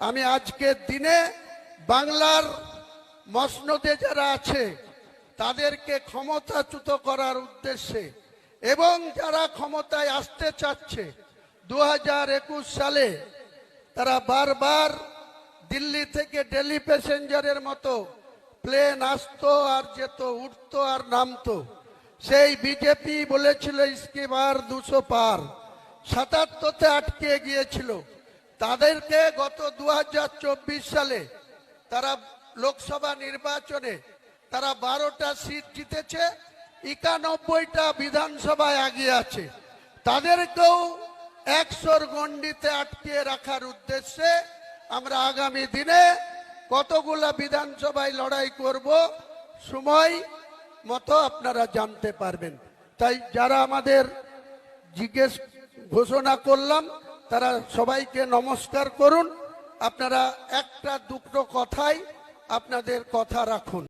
আমি আজকের দিনে বাংলার মসনদে যারা আছে, তাদেরকে ক্ষমতাচ্যুত করার উদ্দেশ্যে এবং যারা ক্ষমতায় আসতে চাচ্ছে দু হাজার একুশ সালে তারা বারবার দিল্লি থেকে ডেলি প্যাসেঞ্জারের মতো প্লেন আসতো আর যেত, উঠতো আর নামতো। সেই বিজেপি বলেছিল ইসকে দুশো পার। সাতাত্তরতে আটকে গিয়েছিল। তাদেরকে গত দু হাজার চব্বিশ সালে তারা লোকসভা নির্বাচনে তারা বারোটা সিট জিতেছে, একানব্বইটা বিধানসভায় আগিয়ে আছে। তাদেরকেও একশোর গণ্ডিতে আটকে রাখার উদ্দেশ্যে আমরা আগামী দিনে কতগুলা বিধানসভায় লড়াই করব, সময় মতো আপনারা জানতে পারবেন। তাই যারা আমাদের জিজ্ঞেস ঘোষণা করলাম তারা সবাইকে নমস্কার করুন। আপনারা একটা দুটো কথাই আপনাদের কথা রাখুন।